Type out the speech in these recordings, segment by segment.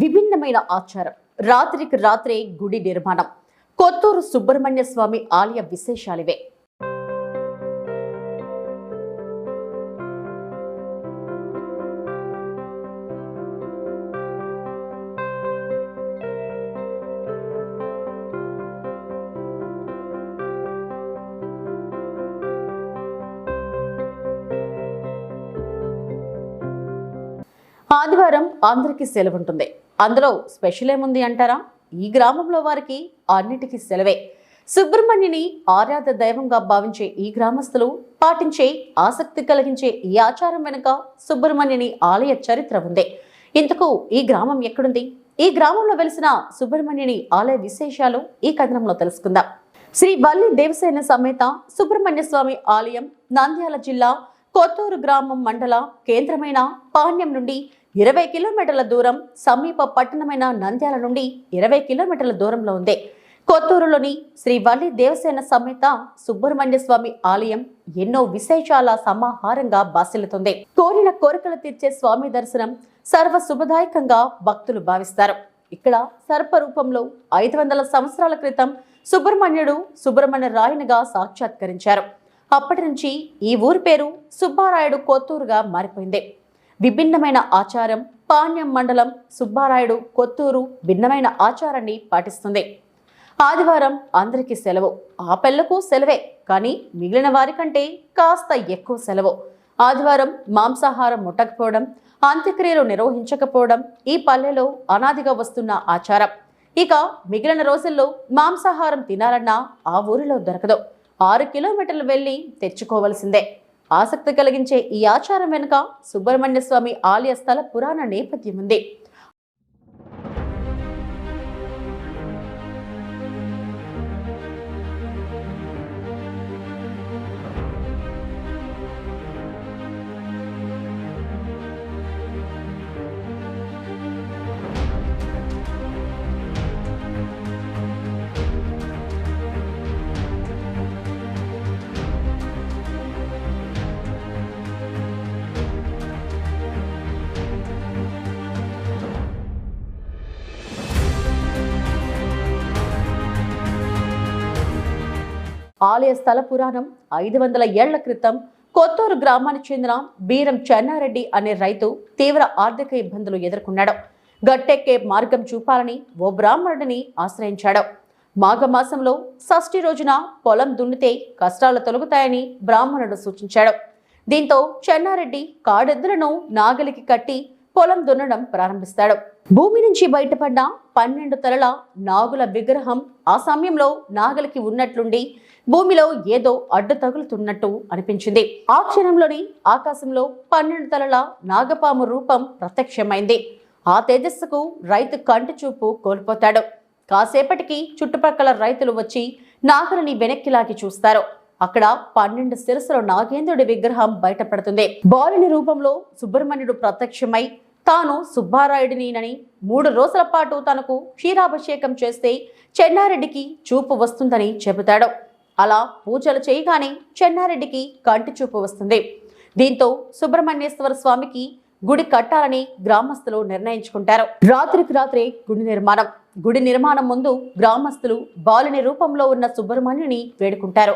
విభిన్నమైన ఆచారం. రాత్రికి రాత్రే గుడి నిర్మాణం. కొత్తూరు సుబ్రహ్మణ్య స్వామి ఆలయ విశేషాలివే. ఆదివారం అందరికీ సెలవుంటుంది. అందులో స్పెషల్ ఏముంది అంటారా? ఈ గ్రామంలో వారికి అన్నిటికీ సెలవే. సుబ్రహ్మణ్యుని ఆరాధ దైవంగా భావించే ఈ గ్రామస్తులు పాటించే ఆసక్తి కలిగించే ఈ ఆచారం వెనుక సుబ్రహ్మణ్యుని ఆలయ చరిత్ర ఉంది. ఇంతకు ఈ గ్రామం ఎక్కడుంది? ఈ గ్రామంలో వెలిసిన సుబ్రహ్మణ్యుని ఆలయ విశేషాలు ఈ కథనంలో తెలుసుకుందాం. శ్రీ బల్లి దేవసేన సమేత సుబ్రహ్మణ్య స్వామి ఆలయం నంద్యాల జిల్లా కొత్తూరు గ్రామం మండల కేంద్రమైన పాణ్యం నుండి ఇరవై కిలోమీటర్ల దూరం సమీప పట్టణమైన నంద్యాల నుండి ఇరవై కిలోమీటర్ల దూరంలో ఉంది. కొత్తూరులోని శ్రీ వల్లి దేవసేన సమేత సుబ్రహ్మణ్య స్వామి ఆలయం ఎన్నో విశేషాల సమాహారంగా బాసిల్లుతుంది. కోరిన కోరికలు తీర్చే స్వామి దర్శనం సర్వ శుభదాయకంగా భక్తులు భావిస్తారు. ఇక్కడ సర్ప రూపంలో ఐదు వందల సంవత్సరాల క్రితం సుబ్రహ్మణ్యుడు సుబ్రహ్మణ్య రాయునిగా సాక్షాత్కరించారు. అప్పటి నుంచి ఈ ఊరి పేరు సుబ్బారాయుడు కొత్తూరుగా మారిపోయింది. విభిన్నమైన ఆచారం పాణ్యం మండలం సుబ్బారాయుడు కొత్తూరు భిన్నమైన ఆచారాన్ని పాటిస్తుంది. ఆదివారం అందరికీ సెలవు. ఆ పిల్లకు సెలవే కానీ మిగిలిన వారికంటే కాస్త ఎక్కువ సెలవు. ఆదివారం మాంసాహారం ముట్టకపోవడం అంత్యక్రియలు నిర్వహించకపోవడం ఈ పల్లెలో అనాదిగా వస్తున్న ఆచారం. ఇక మిగిలిన రోజుల్లో మాంసాహారం తినాలన్నా ఆ ఊరిలో దొరకదు. ఆరు కిలోమీటర్లు వెళ్ళి తెచ్చుకోవలసిందే. ఆసక్తి కలిగించే ఈ ఆచారం వెనుక సుబ్రహ్మణ్య స్వామి ఆలయ స్థల పురాణ నేపథ్యం ఉంది. ఆలయ స్థల పురాణం ఐదు వందల ఏళ్ళ క్రితం కొత్తూరు గ్రామానికి చెందిన బీరం చెన్నారెడ్డి అనే రైతు తీవ్ర ఆర్థిక ఇబ్బందులు ఎదుర్కొన్నాడు. గట్టెక్కే మార్గం చూపాలని ఓ బ్రాహ్మణుడిని ఆశ్రయించాడు. మాఘమాసంలో షష్ఠి రోజున పొలం దున్నితే కష్టాలు తొలగుతాయని బ్రాహ్మణుడు సూచించాడు. దీంతో చెన్నారెడ్డి కాడెద్దులను నాగలికి కట్టి పొలం దున్నడం ప్రారంభిస్తాడు. భూమి నుంచి బయటపడ్డ పన్నెండు తలల నాగుల విగ్రహం ఆ సమయంలో నాగలికి ఉన్నట్లుండి భూమిలో ఏదో అడ్డు తగులుతున్నట్టు అనిపించింది. ఆ క్షణంలోని ఆకాశంలో పన్నెండు తలల నాగపాము రూపం ప్రత్యక్షమైంది. ఆ తేజస్సుకు రైతు కంటి చూపు కోల్పోతాడు. కాసేపటికి చుట్టుపక్కల రైతులు వచ్చి నాగులని వెనక్కి లాగి చూస్తారు. అక్కడ పన్నెండు శిరస్సుల నాగేంద్రుడి విగ్రహం బయటపడుతుంది. బాలుని రూపంలో సుబ్రహ్మణ్యుడు ప్రత్యక్షమై తాను సుబ్బారాయుడినినని మూడు రోజుల పాటు తనకు క్షీరాభిషేకం చేస్తే చెన్నారెడ్డికి చూపు వస్తుందని చెబుతాడు. అలా పూజలు చేయగానే చెన్నారెడ్డికి కంటి చూపు వస్తుంది. దీంతో సుబ్రహ్మణ్యేశ్వర స్వామికి గుడి కట్టాలని గ్రామస్తులు నిర్ణయించుకుంటారు. రాత్రికి రాత్రే గుడి నిర్మాణం. గుడి నిర్మాణం ముందు గ్రామస్తులు బాలుని రూపంలో ఉన్న సుబ్రహ్మణ్యుని వేడుకుంటారు.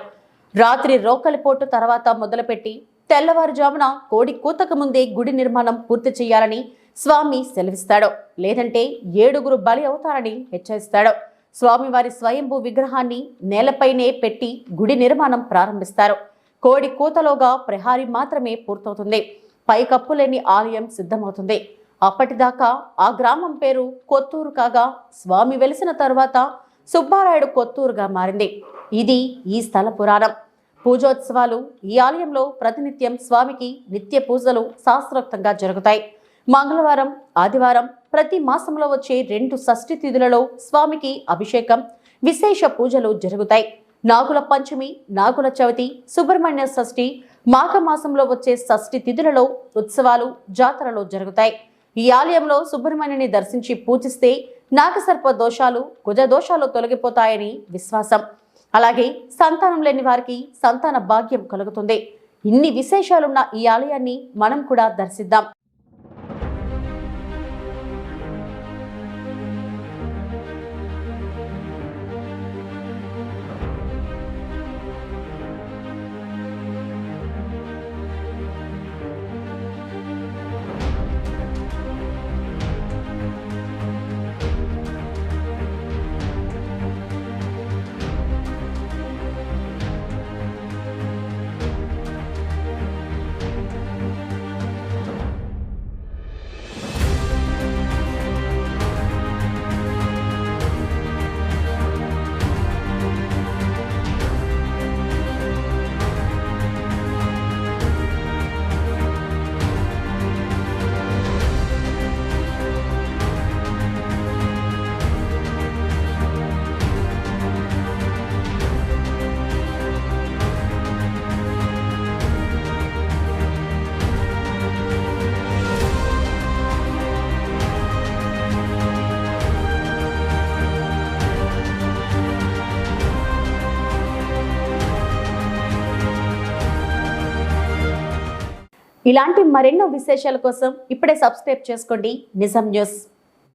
రాత్రి రోకలిపోటు తర్వాత మొదలుపెట్టి తెల్లవారుజామున కోడి కూతకు ముందే గుడి నిర్మాణం పూర్తి చేయాలని స్వామి సెలవిస్తాడు. లేదంటే ఏడుగురు బలి అవుతారని హెచ్చరిస్తాడు. స్వామివారి స్వయంభూ విగ్రహాన్ని నేలపైనే పెట్టి గుడి నిర్మాణం ప్రారంభిస్తారు. కోడి కూతలోగా ప్రహారీ మాత్రమే పూర్తవుతుంది. పైకప్పు లేని ఆలయం సిద్ధమవుతుంది. అప్పటిదాకా ఆ గ్రామం పేరు కొత్తూరు కాగా స్వామి వెలిసిన తర్వాత సుబ్బారాయుడు కొత్తూరుగా మారింది. ఇది ఈ స్థల పురాణం. పూజోత్సవాలు ఈ ఆలయంలో ప్రతినిత్యం స్వామికి నిత్య పూజలు శాస్త్రోక్తంగా జరుగుతాయి. మంగళవారం ఆదివారం ప్రతి మాసంలో వచ్చే రెండు షష్ఠి తిథులలో స్వామికి అభిషేకం విశేష పూజలు జరుగుతాయి. నాగుల పంచమి నాగుల చవితి సుబ్రహ్మణ్య షష్ఠి మాఘమాసంలో వచ్చే షష్ఠి తిథులలో ఉత్సవాలు జాతరలు జరుగుతాయి. ఈ ఆలయంలో సుబ్రహ్మణ్యుని దర్శించి పూజిస్తే నాగసర్ప దోషాలు కుజ దోషాలు తొలగిపోతాయని విశ్వాసం. అలాగే సంతానం లేని వారికి సంతాన భాగ్యం కలుగుతుంది. ఇన్ని విశేషాలున్న ఈ ఆలయాన్ని మనం కూడా దర్శిద్దాం. ఇలాంటి మరెన్నో విశేషాల కోసం ఇప్పుడే సబ్స్క్రైబ్ చేసుకోండి. నిజం న్యూస్.